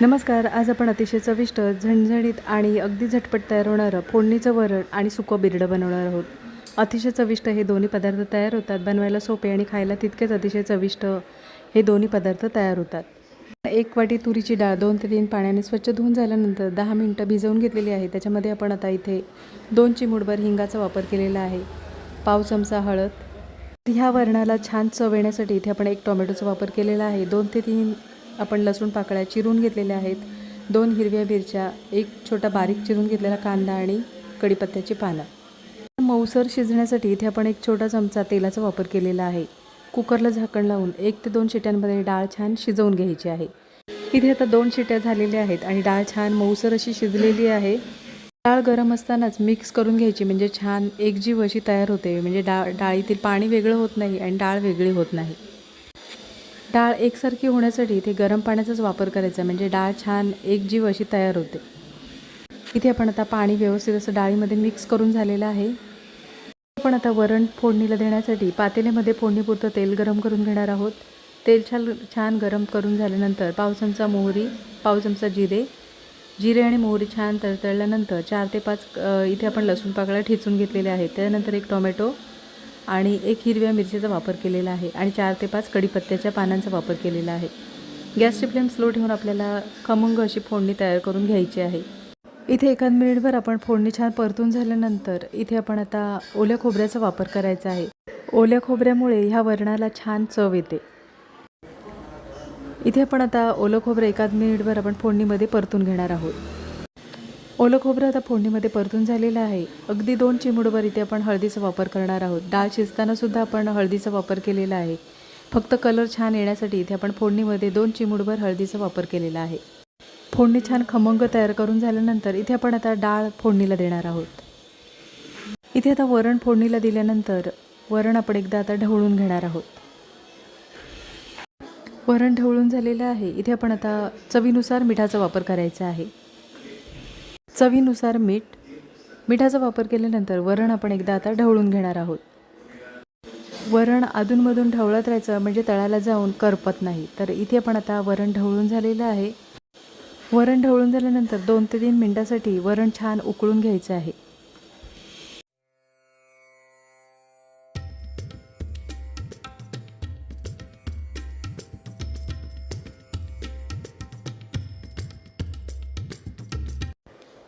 नमस्कार आज आपण अतिशय चविष्ट झणझणीत आणि अगदी झटपट तयार होणारं फोडणीचं वरण आणि सुकं बिरडं बनवणार आहोत. अतिशय चविष्ट हे दोन्ही पदार्थ तयार होतात बनवायला सोपे आणि खायला तितकेच अतिशय चविष्ट हे दोन्ही पदार्थ तयार होतात. एक वाटी तुरीची डाळ दोन ते तीन पाण्याने स्वच्छ धुवून झाल्यानंतर दहा मिनटं भिजवून घेतलेली आहे. त्याच्यामध्ये आपण आता इथे दोन चिमूडभर हिंगाचा वापर केलेला आहे. पाव चमचा हळद. ह्या वरणाला छान चव येण्यासाठी इथे आपण एक टोमॅटोचा वापर केलेला आहे. दोन ते तीन आपण लसूण पाकळ्या चिरून घेतलेल्या आहेत. दोन हिरव्या मिरच्या एक छोटा बारीक चिरून घेतलेला कांदा आणि कढीपत्त्याची पानं. मऊसर शिजण्यासाठी इथे आपण एक छोटा चमचा तेलाचा वापर केलेला आहे. कुकरला झाकण लावून एक ते दोन शिट्यांमध्ये डाळ छान शिजवून घ्यायची आहे. इथे आता दोन शिट्या झालेल्या आहेत आणि डाळ छान मऊसर अशी शिजलेली आहे. डाळ गरम असतानाच मिक्स करून घ्यायची म्हणजे छान एकजीव अशी तयार होते म्हणजे डाळ डाळीतील पाणी वेगळं होत नाही आणि डाळ वेगळी होत नाही. डाळ एकसारखी होण्यासाठी इथे गरम पाण्याचाच वापर करायचा म्हणजे डाळ छान एकजीव अशी तयार होते. इथे आपण आता पाणी व्यवस्थित असं डाळीमध्ये मिक्स करून झालेलं आहे. आपण आता वरण फोडणीला देण्यासाठी पातेल्यामध्ये फोडणीपुरतं तेल गरम करून घेणार आहोत. तेल छान छान गरम करून झाल्यानंतर पाव चमचा मोहरी पाव चमचा जिरे. जिरे आणि मोहरी छान तळतळल्यानंतर चार ते पाच इथे आपण लसूण पाकळ्या ठेचून घेतलेल्या आहेत. त्यानंतर एक टोमॅटो आणि एक हिरव्या मिरचीचा वापर केलेला आहे आणि चार ते पाच कडीपत्त्याच्या पानांचा वापर केलेला आहे. गॅसची फ्लेम स्लो ठेवून आपल्याला खमंग अशी फोडणी तयार करून घ्यायची आहे. इथे एखाद मिनिटभर आपण फोडणी छान परतून झाल्यानंतर इथे आपण आता ओल्या खोबऱ्याचा वापर करायचा आहे. ओल्या खोबऱ्यामुळे ह्या वरणाला छान चव येते. इथे आपण आता ओलं खोबरं एकाच मिनिटभर आपण फोडणीमध्ये परतून घेणार आहोत. ओलं खोबरं आता फोडणीमध्ये परतून झालेलं आहे. अगदी दोन चिमुडभर इथे आपण हळदीचा वापर करणार आहोत. डाळ शिजतानासुद्धा आपण हळदीचा वापर केलेला आहे. फक्त कलर छान येण्यासाठी इथे आपण फोडणीमध्ये दोन चिमुडभर हळदीचा वापर केलेला आहे. फोडणी छान खमंग तयार करून झाल्यानंतर इथे आपण आता डाळ फोडणीला देणार आहोत. इथे आता वरण फोडणीला दिल्यानंतर वरण आपण एकदा आता ढवळून घेणार आहोत. वरण ढवळून झालेलं आहे. इथे आपण आता चवीनुसार मिठाचा वापर करायचा आहे. चवीनुसार मीठ मिठाचा वापर केल्यानंतर वरण आपण एकदा आता ढवळून घेणार आहोत. वरण अधूनमधून ढवळत राहायचं म्हणजे तळाला जाऊन करपत नाही. तर इथे आपण आता वरण ढवळून झालेलं आहे. वरण ढवळून झाल्यानंतर दोन ते तीन मिनटासाठी वरण छान उकळून घ्यायचं आहे.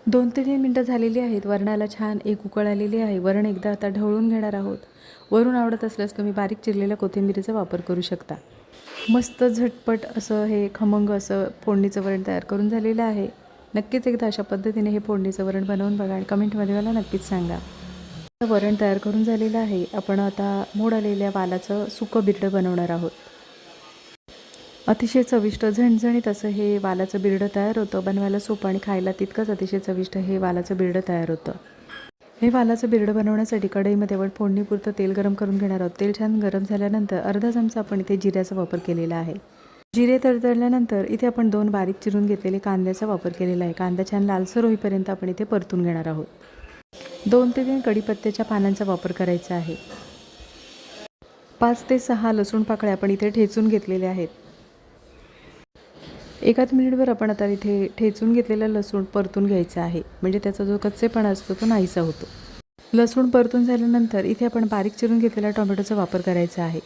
दोन ते तीन मिनटं झालेली आहेत. वरणाला छान एक उकळ आलेली आहे. वरण एकदा आता ढवळून घेणार आहोत. वरून आवडत असल्यास तुम्ही बारीक चिरलेल्या कोथिंबिरीचा वापर करू शकता. मस्त झटपट असं हे खमंग असं फोडणीचं वरण तयार करून झालेलं आहे. नक्कीच एकदा अशा पद्धतीने हे फोडणीचं वरण बनवून बघा आणि कमेंटमध्ये मला नक्कीच सांगा. वरण तयार करून झालेलं आहे. आपण आता मोड आलेल्या वालाचं सुकं बिरडं बनवणार आहोत. अतिशय चविष्ट झणझणीत असं हे वालाचं बिरडं तयार होतं. बनवायला सोपं आणि खायला तितकंच अतिशय चविष्ट हे वालाचं बिरडं तयार होतं. हे वालाचं बिरडं बनवण्यासाठी कढईमध्ये आपण फोडणीपुरतं तेल गरम करून घेणार आहोत. तेल छान गरम झाल्यानंतर अर्धा चमचा आपण इथे जिऱ्याचा वापर केलेला आहे. जिरे तडतडल्यानंतर इथे आपण दोन बारीक चिरून घेतलेले कांद्याचा वापर केलेला आहे. कांदा छान लालसर होईपर्यंत आपण इथे परतून घेणार आहोत. दोन ते तीन कढीपत्त्याच्या पानांचा वापर करायचा आहे. पाच ते सहा लसूण पाकळ्या आपण इथे ठेचून घेतलेल्या आहेत. एकाच मिनिटभर आपण आता इथे ठेचून घेतलेला लसूण परतून घ्यायचा आहे. म्हणजे त्याचा जो कच्चेपणा असतो तो नाहीसा होतो. लसूण परतून झाल्यानंतर इथे आपण बारीक चिरून घेतलेला टोमॅटोचा वापर करायचा आहे.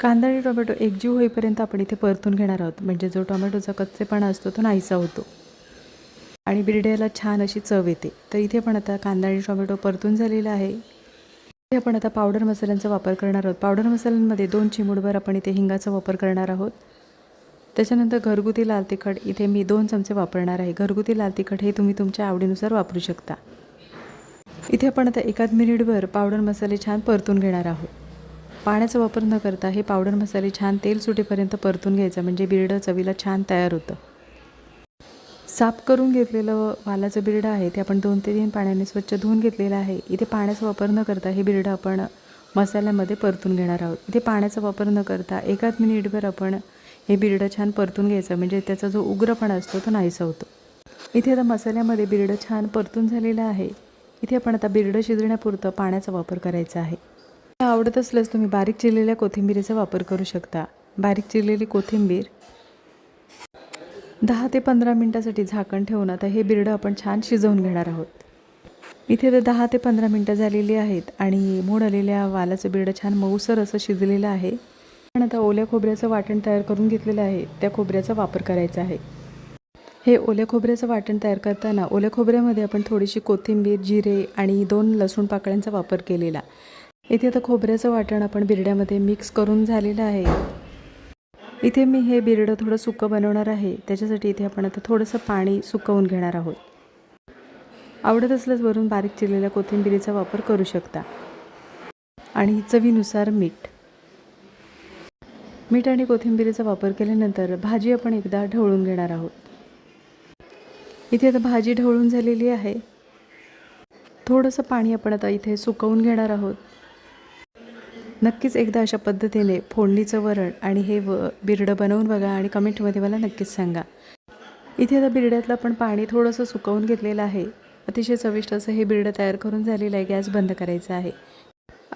कांदा आणि टोमॅटो एकजीव होईपर्यंत आपण इथे परतून घेणार आहोत. म्हणजे जो टोमॅटोचा कच्चेपणा असतो तो नाहीसा होतो. आणि बिरड्याला छान अशी चव येते. तर इथे पण आता कांदा आणि टोमॅटो परतून झालेला आहे. इथे आपण आता पावडर मसाल्यांचा वापर करणार आहोत. पावडर मसाल्यांमध्ये दोन चिमूटभर आपण इथे हिंगाचा वापर करणार आहोत. त्याच्यानंतर घरगुती लाल तिखट इथे मी दोन चमचे वापरणार आहे. घरगुती लाल तिखट हे तुम्ही तुमच्या आवडीनुसार वापरू शकता. इथे आपण आता एकाच मिनिटभर पावडर मसाले छान परतून घेणार आहोत. पाण्याचा वापर न करता हे पावडर मसाले छान तेल सुटेपर्यंत परतून घ्यायचं म्हणजे बिरडं चवीला छान तयार होतं. साफ करून घेतलेलं वालाचं बिरडं आहे ते आपण दोन ते तीन पाण्याने स्वच्छ धुवून घेतलेलं आहे. इथे पाण्याचा वापर न करता हे बिरडं आपण मसाल्यामध्ये परतून घेणार आहोत. इथे पाण्याचा वापर न करता एकाच मिनिटभर आपण हे बिरडं छान परतून घ्यायचं. म्हणजे त्याचा जो उग्रपणा असतो तो नाहीसा होतो. इथे आता मसाल्यामध्ये बिरडं छान परतून झालेलं आहे. इथे आपण आता बिरडं शिजण्यापुरतं पाण्याचा वापर करायचा आहे. आवडत असल्यास तुम्ही बारीक चिरलेल्या कोथिंबीरीचा वापर करू शकता. बारीक चिरलेली कोथिंबीर दहा ते पंधरा मिनटासाठी झाकण ठेवून आता हे बिरडं आपण छान शिजवून घेणार आहोत. इथे तर दहा ते पंधरा मिनटं झालेली आहेत आणि मोड आलेल्या वालाचं बिरडं छान मऊसर असं शिजलेलं आहे. पण आता ओल्या खोबऱ्याचं वाटण तयार करून घेतलेलं आहे. त्या खोबऱ्याचा वापर करायचा आहे. हे ओल्या खोबऱ्याचं वाटण तयार करताना ओल्या खोबऱ्यामध्ये आपण थोडीशी कोथिंबीर जिरे आणि दोन लसूण पाकळ्यांचा वापर केलेला. इथे आता खोबऱ्याचं वाटण आपण बिरड्यामध्ये मिक्स करून झालेलं आहे. इथे मी हे बिरडं थोडं सुकं बनवणार आहे. त्याच्यासाठी इथे आपण आता थोडंसं पाणी सुकवून घेणार आहोत. आवडत असल्यास वरून बारीक चिरलेल्या कोथिंबिरीचा वापर करू शकता. आणि चवीनुसार मीठ. मीठ आणि कोथिंबिरीचा वापर केल्यानंतर भाजी आपण एकदा ढवळून घेणार आहोत. इथे आता भाजी ढवळून झालेली आहे. थोडंसं पाणी आपण आता इथे सुकवून घेणार आहोत. नक्कीच एकदा अशा पद्धतीने फोडणीचं वरण आणि हे व बिरडं बनवून बघा आणि कमेंटमध्ये मला नक्कीच सांगा. इथे आता बिरड्यातलं पण पाणी थोडंसं सुकवून घेतलेलं आहे. अतिशय चविष्ट असं हे बिरडं तयार करून झालेलं आहे. गॅस बंद करायचा आहे.